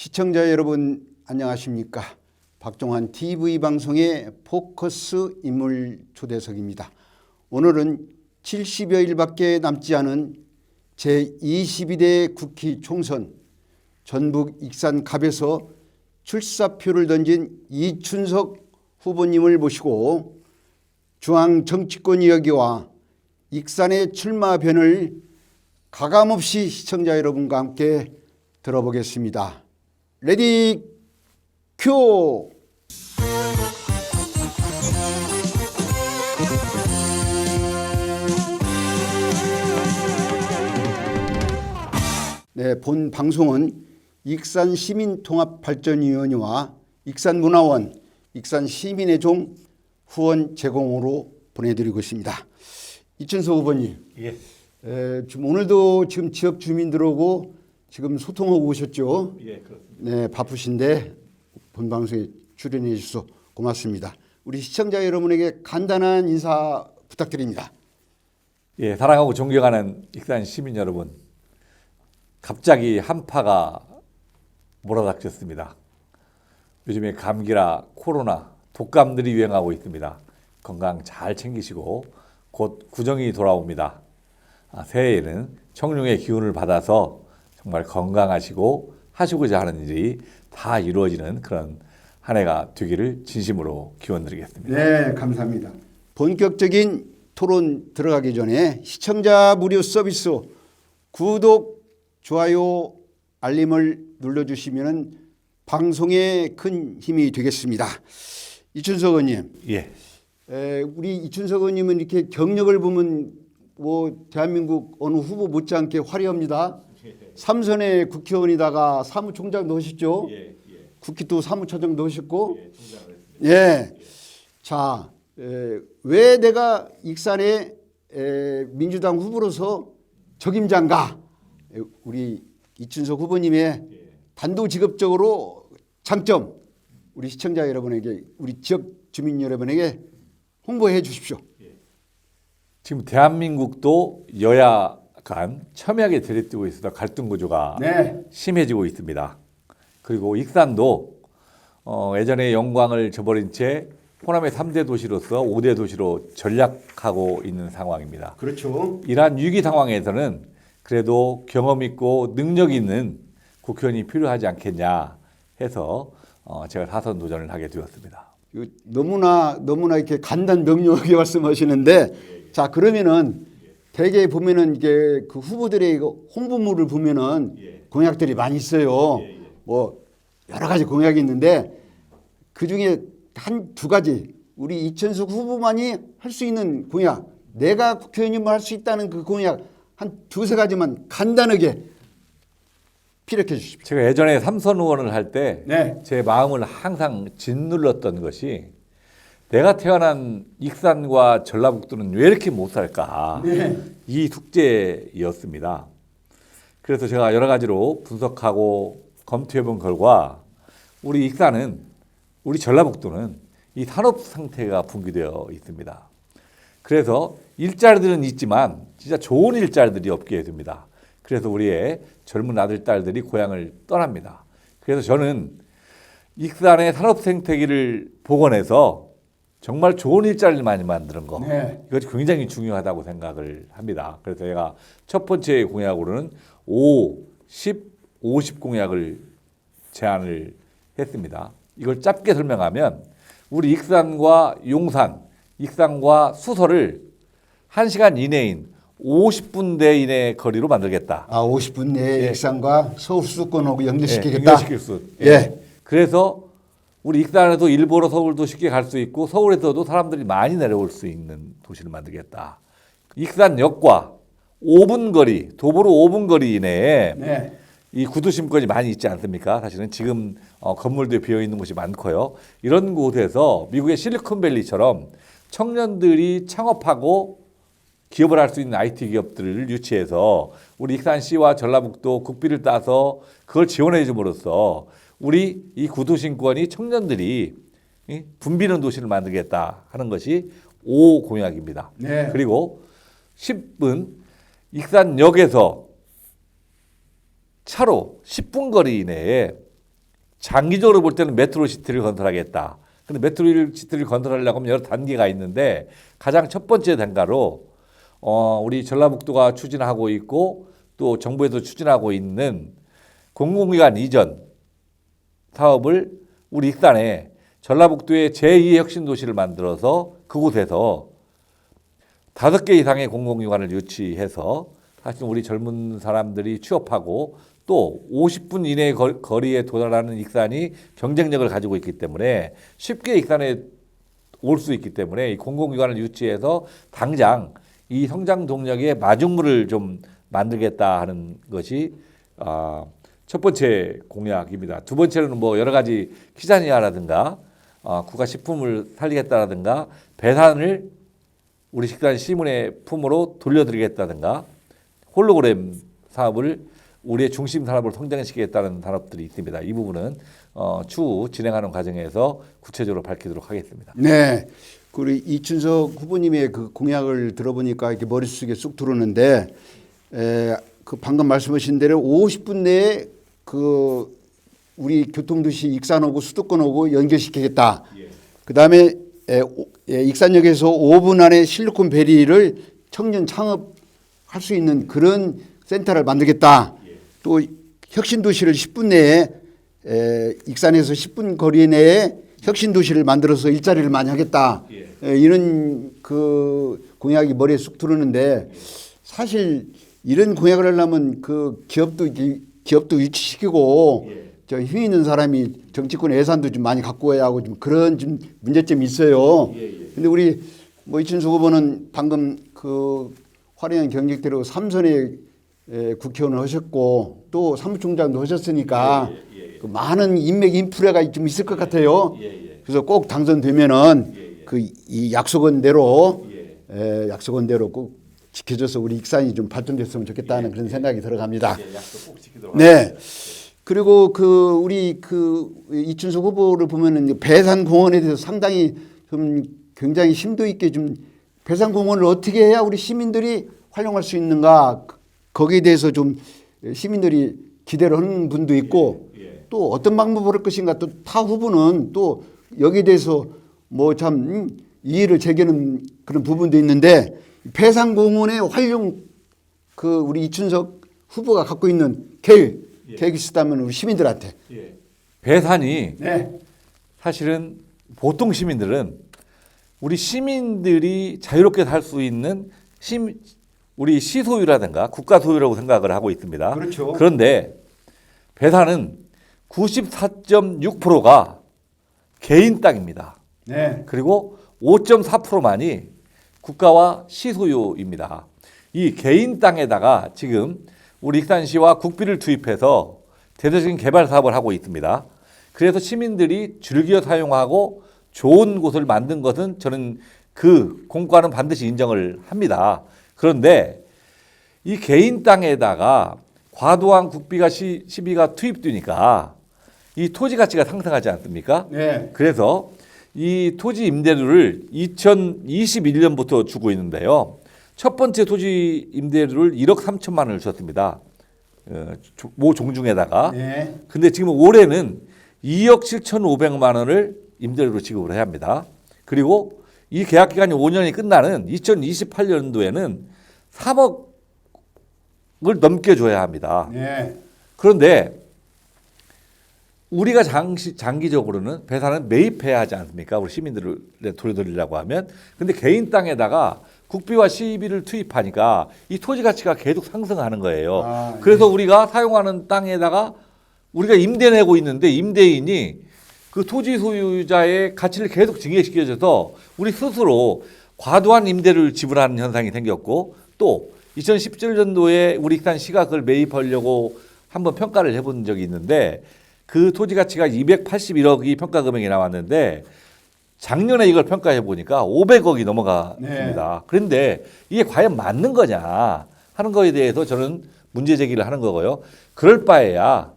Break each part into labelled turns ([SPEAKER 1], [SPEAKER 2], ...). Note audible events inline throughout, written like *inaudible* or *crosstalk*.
[SPEAKER 1] 시청자 여러분 안녕하십니까? 박종환 TV 방송의 포커스 인물 초대석입니다. 오늘은 70여일밖에 남지 않은 제22대 국회 총선 전북 익산갑에서 출사표를 던진 이춘석 후보님을 모시고 중앙 정치권 이야기와 익산의 출마변을 가감없이 시청자 여러분과 함께 들어보겠습니다. 레디 큐! 네, 본 방송은 익산 시민 통합 발전 위원회와 익산 문화원, 익산 시민의 종 후원 제공으로 보내드리고 있습니다. 이춘석 후보님,
[SPEAKER 2] 예.
[SPEAKER 1] 에, 지금 오늘도 지금 지역 주민들하고 지금 소통하고 오셨죠?
[SPEAKER 2] 예, 그렇습니다.
[SPEAKER 1] 네, 바쁘신데 본 방송에 출연해 주셔서 고맙습니다. 우리 시청자 여러분에게 간단한 인사 부탁드립니다.
[SPEAKER 2] 예, 사랑하고 존경하는 익산 시민 여러분. 갑자기 한파가 몰아닥쳤습니다. 요즘에 감기라 코로나, 독감들이 유행하고 있습니다. 건강 잘 챙기시고 곧 구정이 돌아옵니다. 아, 새해에는 청룡의 기운을 받아서 정말 건강하시고 하시고자 하는 일이 다 이루어지는 그런 한 해가 되기를 진심으로 기원드리겠습니다.
[SPEAKER 1] 네, 감사합니다. 본격적인 토론 들어가기 전에 시청자 무료 서비스 구독, 좋아요, 알림을 눌러주시면 방송에 큰 힘이 되겠습니다. 이춘석 의원님,
[SPEAKER 2] 예.
[SPEAKER 1] 에, 우리 이춘석 의원님은 이렇게 경력을 보면 뭐 대한민국 어느 후보 못지않게 화려합니다. 삼선의 국회의원이다가 사무총장도 하셨죠.
[SPEAKER 2] 예, 예.
[SPEAKER 1] 국회 또 사무처장도 하셨고.
[SPEAKER 2] 예.
[SPEAKER 1] 예. 자, 에, 왜 내가 익산의 에, 민주당 후보로서 적임자인가? 에, 우리 이춘석 후보님의
[SPEAKER 2] 예.
[SPEAKER 1] 단도직입적으로 장점 우리 시청자 여러분에게 우리 지역 주민 여러분에게 홍보해 주십시오.
[SPEAKER 2] 지금 대한민국도 여야 간 첨예하게 들이뜨고 있어서 갈등 구조가
[SPEAKER 1] 네.
[SPEAKER 2] 심해지고 있습니다. 그리고 익산도 어, 예전에 영광을 저버린 채 호남의 3대 도시로서 5대 도시로 전략하고 있는 상황입니다.
[SPEAKER 1] 그렇죠.
[SPEAKER 2] 이러한 위기 상황에서는 그래도 경험 있고 능력 있는 국회의원이 필요하지 않겠냐 해서 어, 제가 사선 도전을 하게 되었습니다.
[SPEAKER 1] 너무나 너무나 이렇게 간단 명료하게 *laughs* 말씀하시는데 자 그러면은 대개 보면은 이게 그 후보들의 이거 홍보물을 보면은 공약들이 많이 있어요. 뭐 여러 가지 공약이 있는데 그 중에 한 두 가지 우리 이천석 후보만이 할 수 있는 공약, 내가 국회의원이면 할수 있다는 그 공약 한 두세 가지만 간단하게 피력해 주십시오.
[SPEAKER 2] 제가 예전에 삼선 의원을 할 때제
[SPEAKER 1] 네.
[SPEAKER 2] 마음을 항상 짓눌렀던 것이 내가 태어난 익산과 전라북도는 왜 이렇게 못 살까
[SPEAKER 1] 네.
[SPEAKER 2] 이 숙제였습니다. 그래서 제가 여러 가지로 분석하고 검토해본 결과 우리 익산은 우리 전라북도는 이 산업 상태가 붕괴되어 있습니다. 그래서 일자리들은 있지만 진짜 좋은 일자리들이 없게 됩니다. 그래서 우리의 젊은 아들 딸들이 고향을 떠납니다. 그래서 저는 익산의 산업 생태계를 복원해서 정말 좋은 일자리를 많이 만드는 거
[SPEAKER 1] 네.
[SPEAKER 2] 이것이 굉장히 중요하다고 생각을 합니다. 그래서 제가 첫 번째 공약으로는 5, 10, 50 공약을 제안을 했습니다. 이걸 짧게 설명하면 우리 익산과 용산, 익산과 수서를 1시간 이내인 50분대 이내 거리로 만들겠다.
[SPEAKER 1] 아 50분 내에
[SPEAKER 2] 예.
[SPEAKER 1] 익산과 서울 수도권하고
[SPEAKER 2] 예,
[SPEAKER 1] 연결시키겠다.
[SPEAKER 2] 연결시킬 수.
[SPEAKER 1] 예.
[SPEAKER 2] 그래서 우리 익산에도 일부러 서울도 쉽게 갈 수 있고 서울에서도 사람들이 많이 내려올 수 있는 도시를 만들겠다. 익산역과 5분 거리, 도보로 5분 거리 이내에
[SPEAKER 1] 네.
[SPEAKER 2] 이 구두 심권이 많이 있지 않습니까? 사실은 지금 어, 건물도 비어 있는 곳이 많고요. 이런 곳에서 미국의 실리콘밸리처럼 청년들이 창업하고 기업을 할 수 있는 IT 기업들을 유치해서 우리 익산시와 전라북도 국비를 따서 그걸 지원해 줌으로써 우리 이 구두 신권이 청년들이 이 붐비는 도시를 만들겠다 하는 것이 5 공약입니다.
[SPEAKER 1] 네.
[SPEAKER 2] 그리고 10분 익산역에서 차로 10분 거리 이내에 장기적으로 볼 때는 메트로시티를 건설하겠다. 근데 메트로시티를 건설하려고 하면 여러 단계가 있는데 가장 첫 번째 단가로 어, 우리 전라북도가 추진하고 있고 또 정부에서 추진하고 있는 공공기관 이전 사업을 우리 익산에 전라북도의 제2의 혁신 도시를 만들어서 그곳에서 다섯 개 이상의 공공기관을 유치해서 사실 우리 젊은 사람들이 취업하고 또 50분 이내 거- 거리에 도달하는 익산이 경쟁력을 가지고 있기 때문에 쉽게 익산에 올 수 있기 때문에 이 공공기관을 유치해서 당장 이 성장 동력의 마중물을 좀 만들겠다 하는 것이 아, 첫 번째 공약입니다. 두 번째는 뭐 여러 가지 키자니아라든가 아, 국가식품을 살리겠다라든가 배산을 우리 식단 시문의 품으로 돌려드리겠다든가 홀로그램 사업을 우리의 중심 산업을 성장시키겠다는 산업들이 있습니다. 이 부분은 어, 추후 진행하는 과정에서 구체적으로 밝히도록 하겠습니다.
[SPEAKER 1] 네. 우리 이춘석 후보님의 그 공약을 들어보니까 이렇게 머릿속에 쑥 들어오는데 에, 그 방금 말씀하신 대로 50분 내에 그 우리 교통도시 익산하고 수도권하고 연결시키겠다. 그다음에 에, 오- 예, 익산역에서 5분 안에 실리콘 베리를 청년 창업할 수 있는 그런 센터를 만들겠다. 또 혁신 도시를 10분 내에 에, 익산에서 10분 거리 내에 혁신 도시를 만들어서 일자리를 많이 하겠다. 에, 이런 그 공약이 머리에 쑥 들어오는데 사실 이런 공약을 하려면 그 기업도 이- 기업도 유치시키고 저힘 있는 사람이 정치권 예산도 좀 많이 갖고 와야 하고 좀 그런 좀 문제점이 있어요. 근데 우리 뭐 이춘수 후보는 방금 그 화려한 경력대로 삼선에 에, 국회의원을 하셨고 또 사무총장도 하셨으니까 그 많은 인맥 인프라가 좀 있을 것 같아요. 그래서 꼭 당선되면은 그이 약속한 대로 에, 약속한 대로 꼭 지켜줘서 우리 익산이 좀 발전됐으면 좋겠다는 그런 생각이 들어갑니다.
[SPEAKER 2] 약속 꼭 지키도록
[SPEAKER 1] 네. 그리고 그 우리 그 이춘석 후보를 보면은 이제 배산 공원에 대해서 상당히 좀 굉장히 심도 있게 좀 배산 공원을 어떻게 해야 우리 시민들이 활용할 수 있는가? 그- 거기에 대해서 좀 시민들이 기대를 하는 분도 있고 또 어떤 방법으로 할 것인가? 또 타 후보는 또 여기에 대해서 뭐 참 이의를 제기하는 그런 부분도 있는데 배산공원의 활용 그 우리 이춘석 후보가 갖고 있는 계획 계획이 있었다면 우리 시민들한테
[SPEAKER 2] 배산이
[SPEAKER 1] 네.
[SPEAKER 2] 사실은 보통 시민들은 우리 시민들이 자유롭게 살 수 있는 시, 우리 시 소유라든가 국가 소유라고 생각을 하고 있습니다.
[SPEAKER 1] 그렇죠.
[SPEAKER 2] 그런데 배산은 94.6%가 개인 땅입니다.
[SPEAKER 1] 네.
[SPEAKER 2] 그리고 5.4%만이 국가와 시소유입니다. 이 개인 땅에다가 지금 우리 익산시와 국비를 투입해서 대대적인 개발 사업을 하고 있습니다. 그래서 시민들이 즐겨 사용하고 좋은 곳을 만든 것은 저는 그 공과는 반드시 인정을 합니다. 그런데 이 개인 땅에다가 과도한 국비가 시, 시비가 투입되니까 이 토지 가치가 상승하지 않습니까?
[SPEAKER 1] 네.
[SPEAKER 2] 그래서 이 토지 임대료를 2021년부터 주고 있는데요. 첫 번째 토지 임대료를 1억 3천만 원을 줬습니다. 어, 조- 모 종중에다가.
[SPEAKER 1] 네.
[SPEAKER 2] 근데 지금 올해는 2억 7,500만 원을 임대료로 지급을 해야 합니다. 그리고 이 계약 기간이 5년이 끝나는 2028년도에는 3억을 넘겨줘야 합니다.
[SPEAKER 1] 네.
[SPEAKER 2] 그런데 우리가 장시, 장기적으로는 배산은 매입해야 하지 않습니까? 우리 시민들을 돌려드리려고 하면. 근데 개인 땅에다가 국비와 시비를 투입하니까 이 토지 가치가 계속 상승하는 거예요.
[SPEAKER 1] 아,
[SPEAKER 2] 그래서 우리가 사용하는 땅에다가 우리가 임대 내고 있는데 임대인이 그 토지 소유자의 가치를 계속 증액시켜줘서 우리 스스로 과도한 임대를 지불하는 현상이 생겼고 또 2017년도에 우리 익산 시가 그걸 매입하려고 한번 평가를 해본 적이 있는데 그 토지 가치가 281억이 평가 금액이 나왔는데 작년에 이걸 평가해 보니까 500억이 넘어갔습니다. 그런데 이게 과연 맞는 거냐 하는 거에 대해서 저는 문제 제기를 하는 거고요. 그럴 바에야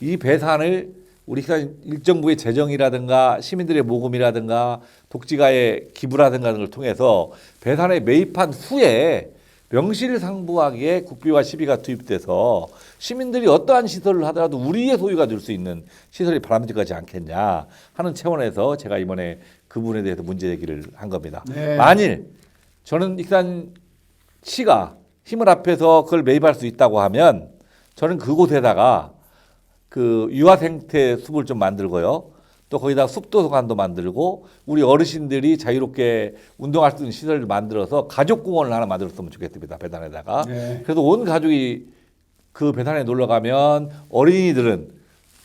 [SPEAKER 2] 이 배산을 우리가 일정부의 재정이라든가 시민들의 모금이라든가 독지가의 기부라든가 등을 통해서 배산에 매입한 후에 명실상부하게 국비와 시비가 투입돼서 시민들이 어떠한 시설을 하더라도 우리의 소유가 될 수 있는 시설이 바람직하지 않겠냐 하는 차원에서 제가 이번에 그 부분에 대해서 문제 제기를 한 겁니다.
[SPEAKER 1] 네.
[SPEAKER 2] 만일 저는 익산 시가 힘을 합해서 그걸 매입할 수 있다고 하면 저는 그곳에다가 그 유아 생태 숲을 좀 만들고요. 또 거기다 숲도서관도 만들고 우리 어르신들이 자유롭게 운동할 수 있는 시설을 만들어서 가족 공원을 하나 만들었으면 좋겠습니다. 배단에다가.
[SPEAKER 1] 네.
[SPEAKER 2] 그래서 온 가족이 그 배단에 놀러 가면 어린이들은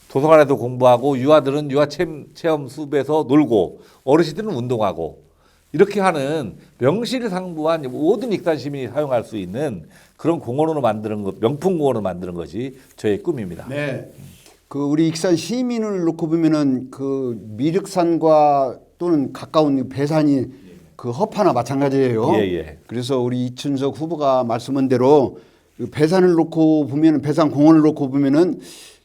[SPEAKER 2] 도서관에서 공부하고 유아들은 유아 체험, 체험 숲에서 놀고 어르신들은 운동하고 이렇게 하는 명실상부한 모든 익산 시민이 사용할 수 있는 그런 공원으로 만드는 것, 명품 공원으로 만드는 것이 저의 꿈입니다.
[SPEAKER 1] 네. 그 우리 익산 시민을 놓고 보면은 그 미륵산과 또는 가까운 배산이 그 허파나 마찬가지예요.
[SPEAKER 2] 예, 예.
[SPEAKER 1] 그래서 우리 이춘석 후보가 말씀한 대로 그 배산을 놓고 보면은 배산 공원을 놓고 보면은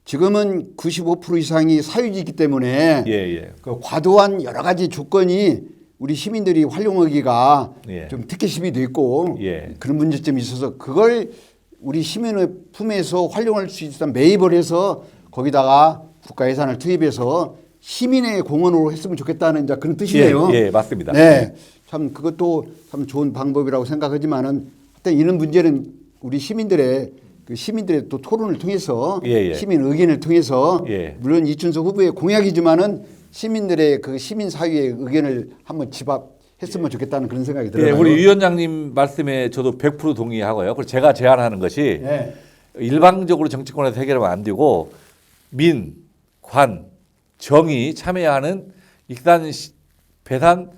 [SPEAKER 1] 지금은 95% 이상이 사유지이기 때문에
[SPEAKER 2] 예, 예.
[SPEAKER 1] 그 과도한 여러 가지 조건이 우리 시민들이 활용하기가
[SPEAKER 2] 예.
[SPEAKER 1] 좀 특혜심이 돼 있고
[SPEAKER 2] 예.
[SPEAKER 1] 그런 문제점이 있어서 그걸 우리 시민의 품에서 활용할 수 있는 매입을 해서 거기다가 국가 예산을 투입해서 시민의 공원으로 했으면 좋겠다는 이제 그런 뜻이네요.
[SPEAKER 2] 예, 예, 맞습니다.
[SPEAKER 1] 네. 참 그것도 참 좋은 방법이라고 생각하지만은 하여튼 이런 문제는 우리 시민들의 그 시민들의 또 토론을 통해서
[SPEAKER 2] 예, 예.
[SPEAKER 1] 시민 의견을 통해서
[SPEAKER 2] 예.
[SPEAKER 1] 물론 이춘석 후보의 공약이지만은 시민들의 그 시민 사회의 의견을 한번 집합했으면 좋겠다는 그런 생각이
[SPEAKER 2] 예,
[SPEAKER 1] 들어요.
[SPEAKER 2] 우리 위원장님 말씀에 저도 100% 동의하고요. 그리고 제가 제안하는 것이
[SPEAKER 1] 네.
[SPEAKER 2] 일방적으로 정치권에서 해결하면 안 되고 민, 관, 정이 참여하는 익산 시- 배산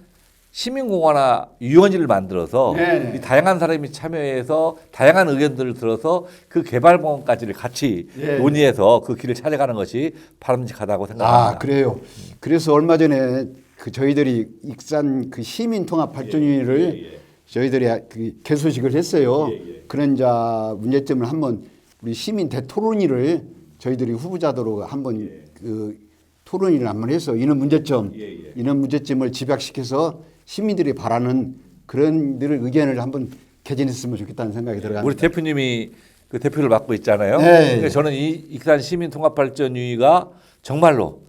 [SPEAKER 2] 시민공원화 유원지를 만들어서
[SPEAKER 1] 네네.
[SPEAKER 2] 이 다양한 사람이 참여해서 다양한 의견들을 들어서 그 개발공원까지를 같이
[SPEAKER 1] 예.
[SPEAKER 2] 논의해서 그 길을 찾아가는 것이 바람직하다고 생각합니다.
[SPEAKER 1] 아 그래요. 그래서 얼마 전에 그 저희들이 익산 그 시민 통합 발전위를 저희들이 그 개소식을 했어요. 그런 자 문제점을 한번 우리 시민 대토론위를 저희들이 후보자도로 한번 그 토론위를 한번 해서 이런 문제점 이런 문제점을 집약시켜서 시민들이 바라는 그런 들 의견을 한번 개진했으면 좋겠다는 생각이 들어갑니다.
[SPEAKER 2] 우리 대표님이 그 대표를 맡고 있잖아요.
[SPEAKER 1] 네.
[SPEAKER 2] 그러니까 저는 이 익산 시민 통합 발전위가 정말로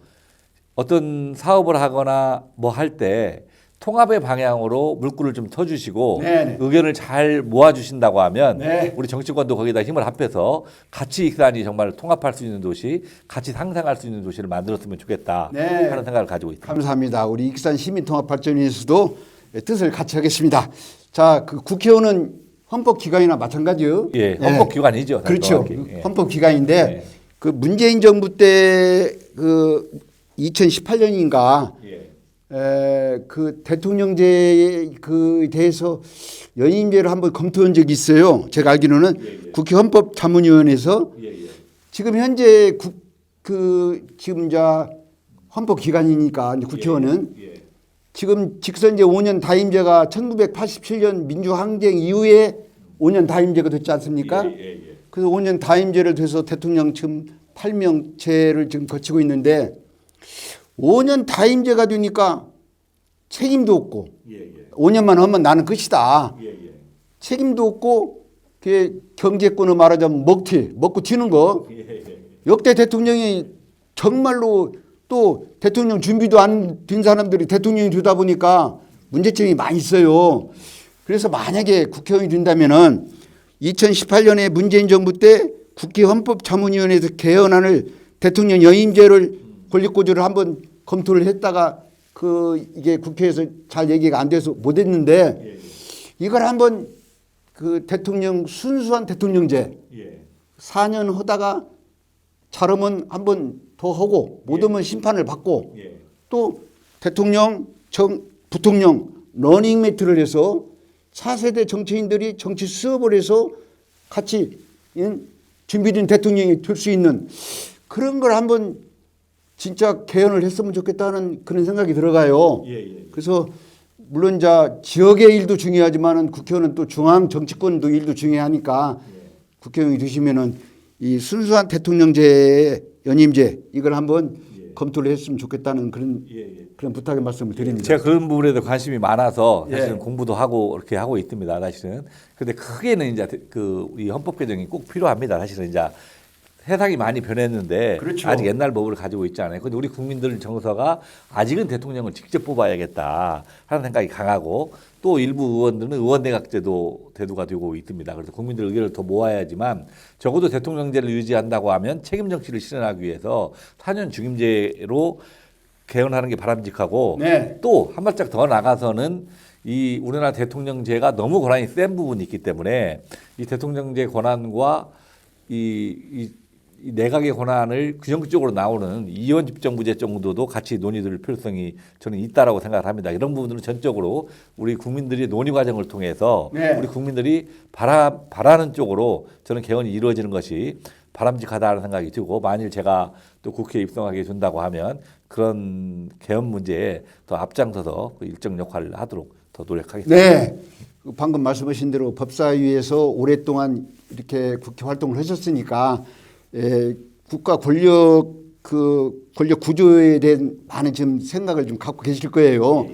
[SPEAKER 2] 어떤 사업을 하거나 뭐 할 때 통합의 방향으로 물꼬를 좀 터주시고
[SPEAKER 1] 네, 네.
[SPEAKER 2] 의견을 잘 모아주신다고 하면
[SPEAKER 1] 네.
[SPEAKER 2] 우리 정치권도 거기다 힘을 합해서 같이 익산이 정말 통합할 수 있는 도시, 같이 상생할 수 있는 도시를 만들었으면 좋겠다
[SPEAKER 1] 네.
[SPEAKER 2] 하는 생각을 가지고 있습니다.
[SPEAKER 1] 감사합니다. 우리 익산 시민통합발전위에서도 뜻을 같이 하겠습니다. 자, 그 국회의원은 헌법기관이나 마찬가지요.
[SPEAKER 2] 예, 헌법기관이죠.
[SPEAKER 1] 그렇죠.
[SPEAKER 2] 예.
[SPEAKER 1] 헌법기관인데
[SPEAKER 2] 네.
[SPEAKER 1] 그 문재인 정부 때 그 2018년인가
[SPEAKER 2] 예.
[SPEAKER 1] 에, 그 대통령제에 그 대해서 연임제를 한번 검토한 적이 있어요. 제가 알기로는 국회 헌법 자문위원회에서
[SPEAKER 2] 예, 예.
[SPEAKER 1] 지금 현재 국, 그 지금 자 헌법 기관이니까 국회의원은
[SPEAKER 2] 예.
[SPEAKER 1] 지금 직선제 5년 다임제가 1987년 민주항쟁 이후에 5년 다임제가 됐지 않습니까?
[SPEAKER 2] 예, 예, 예.
[SPEAKER 1] 그래서 5년 다임제를 돼서 대통령 지금 8명제를 지금 거치고 있는데 5년 다임제가 되니까 책임도 없고
[SPEAKER 2] 예, 예.
[SPEAKER 1] 5년만 하면 나는 끝이다.
[SPEAKER 2] 예, 예.
[SPEAKER 1] 책임도 없고 그 경제권을 말하자면 먹튀, 먹고 튀는 거.
[SPEAKER 2] 예, 예.
[SPEAKER 1] 역대 대통령이 정말로 또 대통령 준비도 안 된 사람들이 대통령이 되다 보니까 문제점이 많이 있어요. 그래서 만약에 국회의원이 된다면은 2018년에 문재인 정부 때 국회 헌법 자문위원회에서 개헌안을 대통령 연임제를 권리꼬지를 한번 검토를 했다가 그 이게 국회에서 잘 얘기가 안 돼서 못 했는데 이걸 한번 그 대통령 순수한 대통령제
[SPEAKER 2] 예.
[SPEAKER 1] 4년 하다가 잘하면 한번 더 하고 못하면 심판을 받고
[SPEAKER 2] 예.
[SPEAKER 1] 또 대통령 정 부통령 러닝 매트를 해서 4세대 정치인들이 정치 수업을 해서 같이 인- 준비된 대통령이 될 수 있는 그런 걸 한번 진짜 개헌을 했으면 좋겠다는 그런 생각이 들어가요.
[SPEAKER 2] 예, 예.
[SPEAKER 1] 그래서 물론 자 지역의 일도 중요하지만은 국회의원은 또 중앙 정치권도 일도 중요하니까 국회의원이 되시면은 이 순수한 대통령제 연임제 이걸 한번 검토를 했으면 좋겠다는 그런 그런 부탁의 말씀을 드립니다.
[SPEAKER 2] 제가 그런 부분에 도 관심이 많아서
[SPEAKER 1] 예.
[SPEAKER 2] 사실은 공부도 하고 이렇게 하고 있습니다. 사실은. 근데 크게는 이제 그 이 헌법 개정이 꼭 필요합니다. 사실은 이제 세상이 많이 변했는데
[SPEAKER 1] 그렇죠.
[SPEAKER 2] 아직 옛날 법을 가지고 있지 않아요. 근데 우리 국민들 정서가 아직은 대통령을 직접 뽑아야겠다 하는 생각이 강하고 또 일부 의원들은 의원 내각제도 대두가 되고 있습니다. 그래서 국민들 의견을 더 모아야지만 적어도 대통령제를 유지한다고 하면 책임 정치를 실현하기 위해서 4년 중임제로 개헌하는 게 바람직하고
[SPEAKER 1] 네.
[SPEAKER 2] 또한 발짝 더 나가서는 이 우리나라 대통령제가 너무 권한이 센 부분이 있기 때문에 이 대통령제 권한과 이, 이, 이 내각의 권한을 규정적으로 나오는 이원 집정부제 정도도 같이 논의될 필요성이 저는 있다라고 생각을 합니다. 이런 부분들은 전적으로 우리 국민들이 논의 과정을 통해서
[SPEAKER 1] 네.
[SPEAKER 2] 우리 국민들이 바라, 바라는 쪽으로 저는 개헌이 이루어지는 것이 바람직하다는 생각이 들고 만일 제가 또 국회에 입성하게 된다고 하면 그런 개헌 문제에 더 앞장서서 그 일정 역할을 하도록 더 노력하겠습니다.
[SPEAKER 1] 네. 그 방금 말씀하신 대로 법사위에서 오랫동안 이렇게 국회 활동을 하셨으니까 에, 국가 권력 그 권력 구조에 대한 많은 지금 생각을 좀 갖고 계실 거예요.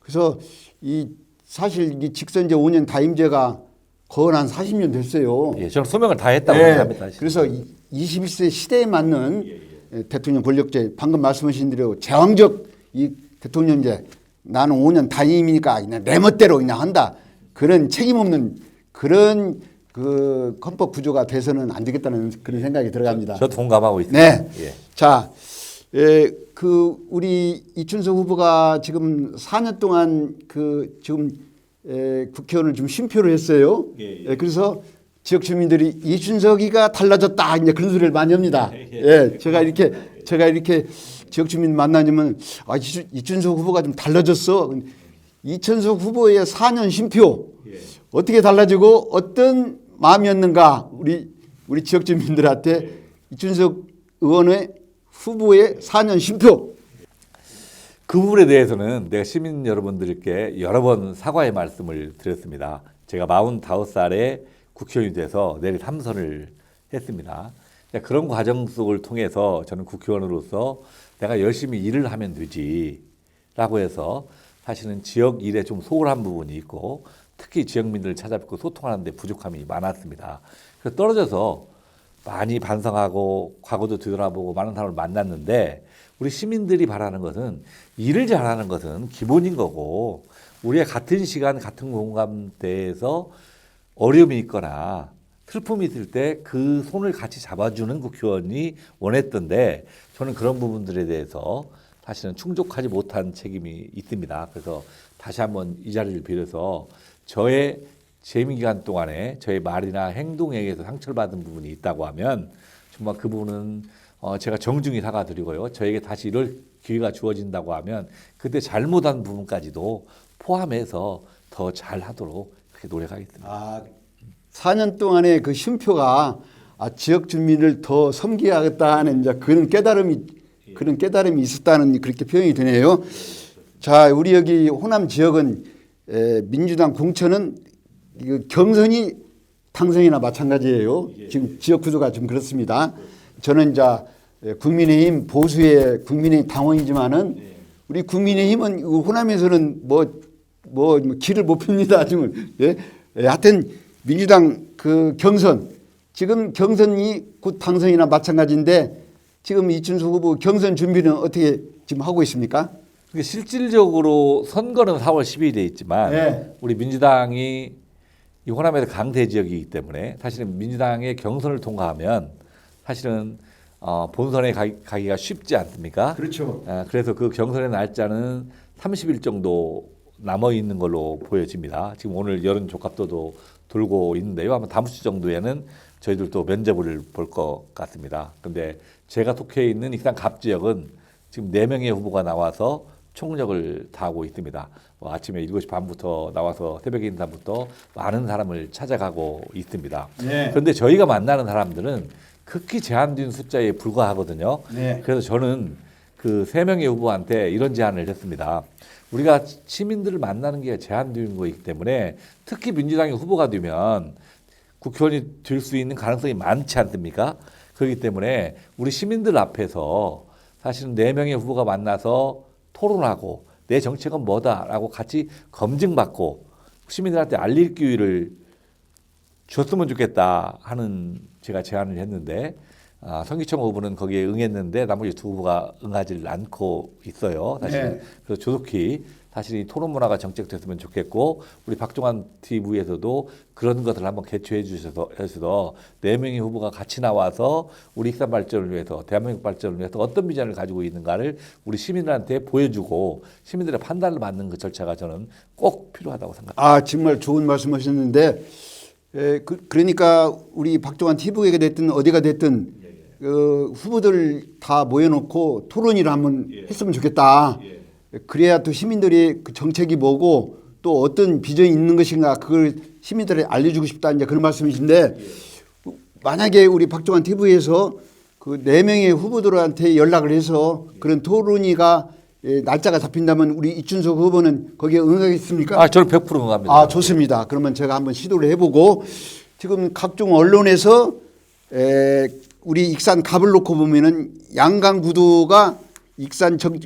[SPEAKER 1] 그래서 이 사실 이 직선제 5년 다임제가 거의 한 40년 됐어요.
[SPEAKER 2] 예, 저는 소명을 다 했다고
[SPEAKER 1] 네.
[SPEAKER 2] 생각합니다.
[SPEAKER 1] 그래서 이 21세 시대에 맞는 에, 대통령 권력제 방금 말씀하신 대로 제왕적 이 대통령제 나는 5년 단임이니까 그냥 내 멋대로 그냥 한다 그런 책임 없는 그런 그 헌법 구조가 돼서는 안 되겠다는 그런 생각이 들어갑니다.
[SPEAKER 2] 저 동감하고 있습니다.
[SPEAKER 1] 네.
[SPEAKER 2] 예.
[SPEAKER 1] 자, 에, 그 우리 이춘석 후보가 지금 4년 동안 그 지금 에, 국회의원을 좀 쉼표를 했어요. 예, 그래서 지역 주민들이 이춘석이가 달라졌다 이제 그런 소리를 많이 합니다. 예, 제가 이렇게 제가 이렇게 지역 주민 만나면 아 이춘- 이춘석 후보가 좀 달라졌어. 이춘석 후보의 4년 쉼표 어떻게 달라지고 어떤 마음이었는가 우리 우리 지역 주민들한테 이춘석 의원의 후보의 4년 쉼표
[SPEAKER 2] 그 부분에 대해서는 내가 시민 여러분들께 여러 번 사과의 말씀을 드렸습니다. 제가 45살에 국회의원이 돼서 내일 삼선을 했습니다. 그런 과정 속을 통해서 저는 국회의원으로서 내가 열심히 일을 하면 되지 라고 해서 사실은 지역 일에 좀 소홀한 부분이 있고 특히 지역민들을 찾아뵙고 소통하는 데 부족함이 많았습니다. 그래서 떨어져서 많이 반성하고 과거도 뒤돌아보고 많은 사람을 만났는데 우리 시민들이 바라는 것은 일을 잘하는 것은 기본인 거고 우리가 같은 시간 같은 공감대에서 어려움이 있거나 슬픔이 있을 때 그 손을 같이 잡아주는 국회의원이 원했던데 저는 그런 부분들에 대해서 사실은 충족하지 못한 책임이 있습니다. 그래서 다시 한번 이 자리를 빌어서 저의 재임 기간 동안에 저의 말이나 행동에 의해서 상처를 받은 부분이 있다고 하면 정말 그 부분은 어 제가 정중히 사과드리고요. 저에게 다시 이럴 기회가 주어진다고 하면 그때 잘못한 부분까지도 포함해서 더 잘하도록 그렇게 노력하겠습니다.
[SPEAKER 1] 아, 4년 동안의 그 쉼표가 아, 지역 주민을 더 섬기야겠다는 이제 그런 깨달음이 그런 깨달음이 있었다는 그렇게 표현이 되네요. 자, 우리 여기 호남 지역은 에, 민주당 공천은 이거 경선이 당선이나 마찬가지예요. 지금 지역 구조가 좀 그렇습니다. 저는 이제 에, 국민의힘 보수의 국민의힘 당원이지만은 우리 국민의힘은 이 호남에서는 뭐, 뭐 길을 못 핍니다. 지금 예? 예, 하여튼 민주당 그 경선 지금 경선이 곧 당선이나 마찬가지인데 지금 이춘수 후보 경선 준비는 어떻게 지금 하고 있습니까?
[SPEAKER 2] 그게 실질적으로 선거는 4월 12일에 있지만
[SPEAKER 1] 네.
[SPEAKER 2] 우리 민주당이 이 호남에서 강대 지역이기 때문에 사실은 민주당의 경선을 통과하면 사실은 어, 본선에 가 기, 가기가 쉽지 않습니까?
[SPEAKER 1] 그렇죠.
[SPEAKER 2] 아, 그래서 그 경선의 날짜는 30일 정도 남아 있는 걸로 보여집니다. 지금 오늘 여론 조합도도 돌고 있는데요. 아마 다음 주 정도에는 저희들도 면접을 볼 것 같습니다. 근데 제가 속해 있는 익산 갑 지역은 지금 네 명의 후보가 나와서 총력을 다하고 있습니다. 뭐 아침에 7시 반부터 나와서 새벽 인사부터 많은 사람을 찾아가고 있습니다.
[SPEAKER 1] 네.
[SPEAKER 2] 그런데 저희가 만나는 사람들은 극히 제한된 숫자에 불과하거든요.
[SPEAKER 1] 네.
[SPEAKER 2] 그래서 저는 그 세 명의 후보한테 이런 제안을 했습니다. 우리가 시민들을 만나는 게 제한된 거이기 때문에 특히 민주당이 후보가 되면 국회의원이 될 수 있는 가능성이 많지 않습니까? 그렇기 때문에 우리 시민들 앞에서 사실은 네 명의 후보가 만나서 토론하고 내 정책은 뭐다라고 같이 검증받고 시민들한테 알릴 기회를 줬으면 좋겠다 하는 제가 제안을 했는데 아, 성기청 후보는 거기에 응했는데 나머지 두 후보가 응하지 않고 있어요. 사실
[SPEAKER 1] 네.
[SPEAKER 2] 그래서 조속히 사실 이 토론 문화가 정책됐으면 좋겠고 우리 박종환 TV에서도 그런 것을 한번 개최해 주셔서 해서 네 명의 후보가 같이 나와서 우리 익산 발전을 위해서 대한민국 발전을 위해서 어떤 비전을 가지고 있는가를 우리 시민들한테 보여주고 시민들의 판단을 받는 그 절차가 저는 꼭 필요하다고 생각합니다.
[SPEAKER 1] 아 정말 좋은 말씀하셨는데 에, 그, 그러니까 우리 박종환 TV가 됐든 어디가 됐든 그 후보들 다 모여놓고 토론이를 한번 했으면 좋겠다. 그래야 또 시민들이 그 정책이 뭐고 또 어떤 비전이 있는 것인가 그걸 시민들에게 알려주고 싶다 이제 그런 말씀이신데 만약에 우리 박종환 TV에서 그 네 명의 후보들한테 연락을 해서 그런 토론이가 예, 날짜가 잡힌다면 우리 이춘석 후보는 거기에 응하겠습니까?
[SPEAKER 2] 아, 저는 100% 응합니다.
[SPEAKER 1] 아 좋습니다. 그러면 제가 한번 시도를 해보고 지금 각종 언론에서 에, 우리 익산 갑을 놓고 보면은 양강 구도가 익산 정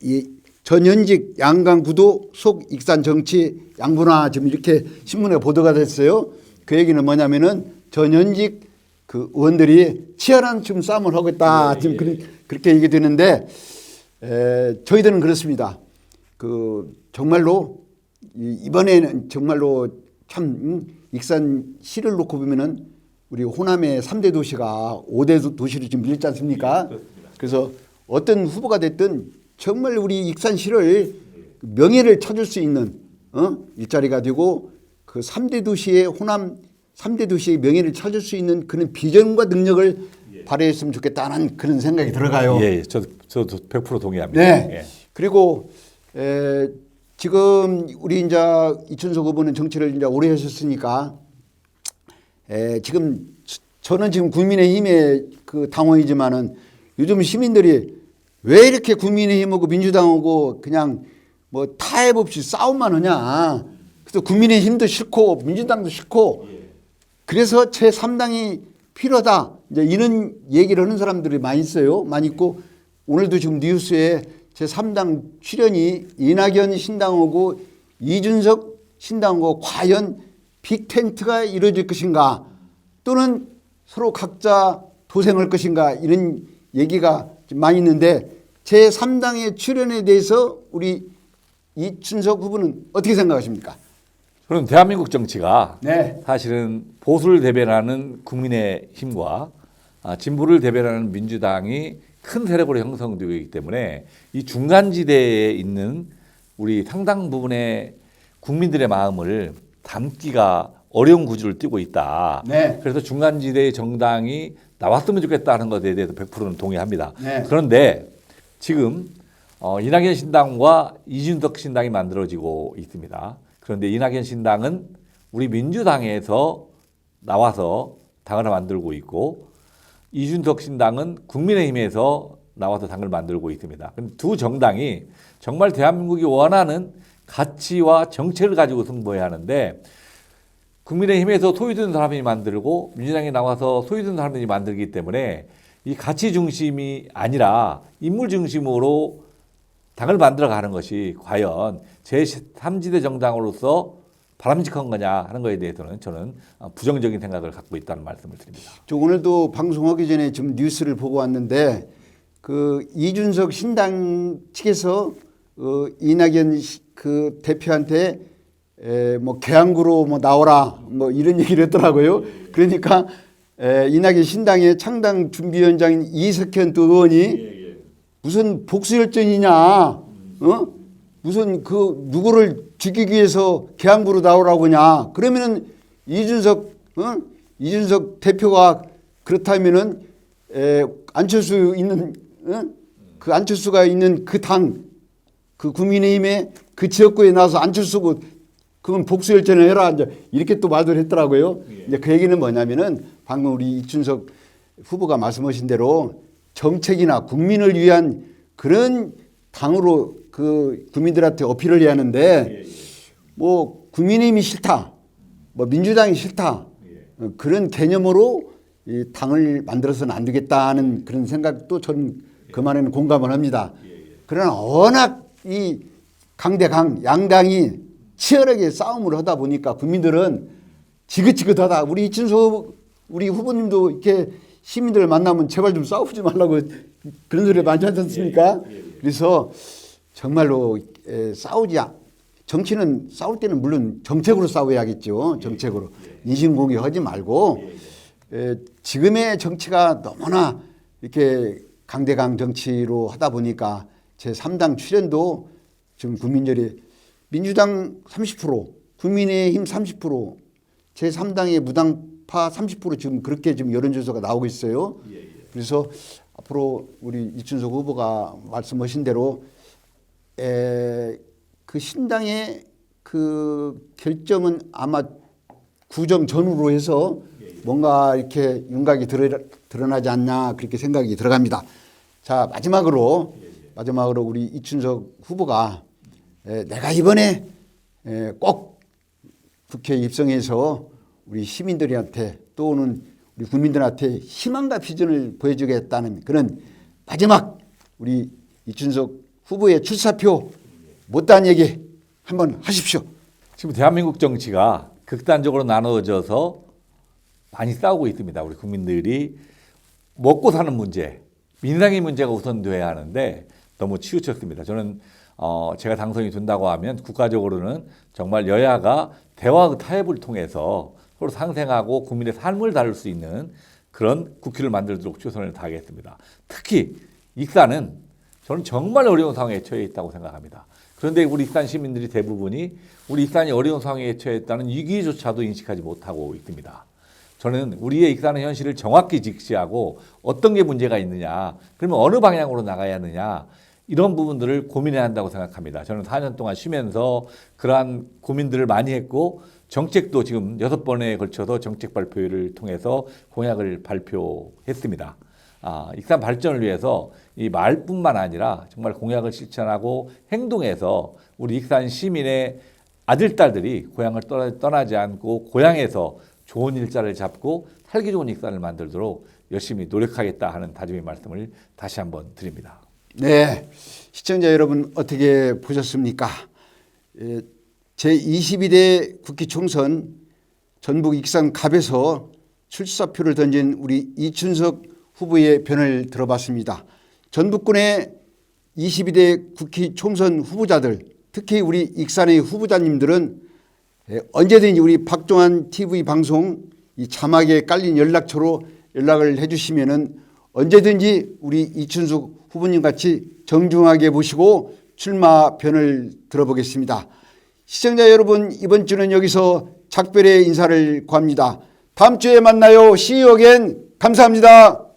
[SPEAKER 1] 이, 전현직 양강 구도 속 익산 정치 양분화 지금 이렇게 신문에 보도가 됐어요. 그 얘기는 뭐냐면은 전현직 그 의원들이 치열한 지금 싸움을 하고 있다. 지금 그런- 그렇게 얘기되는데 에, 저희들은 그렇습니다. 그 정말로 이- 이번에는 정말로 참 음, 익산 시를 놓고 보면은 우리 호남의 삼대 도시가 오대 도시로 지금 밀지 않습니까? 그래서 어떤 후보가 됐든 정말 우리 익산시를 명예를 찾을 수 있는 어? 일자리가 되고 그삼대 도시의 호남 삼대 도시의 명예를 찾을 수 있는 그런 비전과 능력을 발휘했으면 좋겠다는 그런 생각이 들어가요.
[SPEAKER 2] 예, 예, 저도 저도 100% 동의합니다.
[SPEAKER 1] 네.
[SPEAKER 2] 예.
[SPEAKER 1] 그리고 에, 지금 우리 이제 이춘석 후보는 정치를 이제 오래 하셨으니까 에, 지금 저는 지금 국민의힘의 그 당원이지만은 요즘 시민들이 왜 이렇게 국민의힘하고 민주당하고 그냥 뭐 타협 없이 싸움만 하냐. 그래서 국민의힘도 싫고 민주당도 싫고 그래서 제 3당이 필요하다. 이제 이런 얘기를 하는 사람들이 많이 있어요. 많이 있고 오늘도 지금 뉴스에 제 3당 출연이 이낙연 신당하고 이준석 신당하고 과연 빅텐트가 이루어질 것인가 또는 서로 각자 도생할 것인가 이런 얘기가 좀 많이 있는데 제 3당의 출연에 대해서 우리 이춘석 후보는 어떻게 생각하십니까?
[SPEAKER 2] 저는 대한민국 정치가
[SPEAKER 1] 네.
[SPEAKER 2] 사실은 보수를 대변하는 국민의 힘과 아, 진보를 대변하는 민주당이 큰 세력으로 형성되고 있기 때문에 이 중간지대에 있는 우리 상당 부분의 국민들의 마음을 담기가 어려운 구조를 띠고 있다.
[SPEAKER 1] 네.
[SPEAKER 2] 그래서 중간지대의 정당이 나왔으면 좋겠다는 것에 대해서 100%는 동의합니다.
[SPEAKER 1] 네.
[SPEAKER 2] 그런데 지금 어, 이낙연 신당과 이준석 신당이 만들어지고 있습니다. 그런데 이낙연 신당은 우리 민주당에서 나와서 당을 만들고 있고 이준석 신당은 국민의힘에서 나와서 당을 만들고 있습니다. 두 정당이 정말 대한민국이 원하는 가치와 정책을 가지고 승부해야 하는데 국민의힘에서 소유든 사람이 만들고 민주당이 나와서 소유든 사람들이 만들기 때문에 이 가치 중심이 아니라 인물 중심으로 당을 만들어 가는 것이 과연 제3지대 정당으로서 바람직한 거냐 하는 것에 대해서는 저는 어, 부정적인 생각을 갖고 있다는 말씀을 드립니다.
[SPEAKER 1] 저 오늘도 방송하기 전에 지금 뉴스를 보고 왔는데 그 이준석 신당 측에서 어, 이낙연 시- 그 대표한테 에, 뭐 개항구로 뭐 나오라 뭐 이런 얘기를 했더라고요. 그러니까 에, 이낙연 신당의 창당 준비 위원장인 이석현 또 의원이 무슨 복수열전이냐, 어? 무슨 그 누구를 죽이기 위해서 개항구로 나오라고 하냐. 그러면은 이준석, 어? 이준석 대표가 그렇다면은 에, 안철수 있는, 어? 그 안철수가 있는 그 당, 그 국민의힘의 그 지역구에 나와서 안철수고 그건 복수열전을 해라. 이제 이렇게 또 말을 했더라고요. 이제 그 얘기는 뭐냐면은 방금 우리 이춘석 후보가 말씀하신 대로 정책이나 국민을 위한 그런 당으로 그 국민들한테 어필을 해야 하는데 뭐 국민의힘이 싫다, 뭐 민주당이 싫다 어, 그런 개념으로 이 당을 만들어서는 안 되겠다는 그런 생각도 저는 그 말에는 공감을 합니다. 그러나 워낙 이 강대강 양당이 치열하게 싸움을 하다 보니까 국민들은 지긋지긋하다. 우리 이춘수 우리 후보님도 이렇게 시민들 만나면 제발 좀 싸우지 말라고 그런 소리 많이 하지 않습니까? 그래서 정말로 에, 싸우지 않- 정치는 싸울 때는 물론 정책으로 싸워야겠죠. 정책으로 인신공격 하지 말고 에, 지금의 정치가 너무나 이렇게 강대강 정치로 하다 보니까 제 3당 출연도 지금 국민들이 민주당 30%, 국민의힘 30%, 제 3당의 무당파 30% 지금 그렇게 지금 여론조사가 나오고 있어요. 그래서 앞으로 우리 이춘석 후보가 말씀하신 대로 에, 그 신당의 그 결정은 아마 구정 전후로 해서 뭔가 이렇게 윤곽이 드러, 드러 나지 않나 그렇게 생각이 들어갑니다. 자 마지막으로 마지막으로 우리 이춘석 후보가 에, 내가 이번에 에, 꼭 국회에 입성해서 우리 시민들한테 또는 우리 국민들한테 희망과 비전을 보여주겠다는 그런 마지막 우리 이춘석 후보의 출사표 못다한 얘기 한번 하십시오.
[SPEAKER 2] 지금 대한민국 정치가 극단적으로 나누어져서 많이 싸우고 있습니다. 우리 국민들이 먹고 사는 문제, 민생의 문제가 우선돼야 하는데 너무 치우쳤습니다. 저는 어, 제가 당선이 된다고 하면 국가적으로는 정말 여야가 대화 타협을 통해서 서로 상생하고 국민의 삶을 다룰 수 있는 그런 국회를 만들도록 최선을 다하겠습니다. 특히 익산은 저는 정말 어려운 상황에 처해 있다고 생각합니다. 그런데 우리 익산 시민들이 대부분이 우리 익산이 어려운 상황에 처했다는 위기조차도 인식하지 못하고 있습니다. 저는 우리의 익산의 현실을 정확히 직시하고 어떤 게 문제가 있느냐, 그러면 어느 방향으로 나가야 하느냐, 이런 부분들을 고민해야 한다고 생각합니다. 저는 4년 동안 쉬면서 그러한 고민들을 많이 했고, 정책도 지금 여섯 번에 걸쳐서 정책 발표를 통해서 공약을 발표했습니다. 아, 익산 발전을 위해서 이 말뿐만 아니라 정말 공약을 실천하고 행동해서 우리 익산 시민의 아들, 딸들이 고향을 떠나, 떠나지 않고 고향에서 좋은 일자를 잡고 살기 좋은 익산을 만들도록 열심히 노력하겠다 하는 다짐의 말씀을 다시 한번 드립니다.
[SPEAKER 1] 네, 시청자 여러분 어떻게 보셨습니까? 제 22대 국회 총선 전북 익산 갑에서 출사표를 던진 우리 이춘석 후보의 변을 들어봤습니다. 전북군의 22대 국회 총선 후보자들, 특히 우리 익산의 후보자님들은 예, 언제든지 우리 박종환 TV 방송 이 자막에 깔린 연락처로 연락을 해 주시면은 언제든지 우리 이춘숙 후보님 같이 정중하게 보시고 출마 변을 들어보겠습니다. 시청자 여러분 이번 주는 여기서 작별의 인사를 구합니다. 다음 주에 만나요. Again. 감사합니다.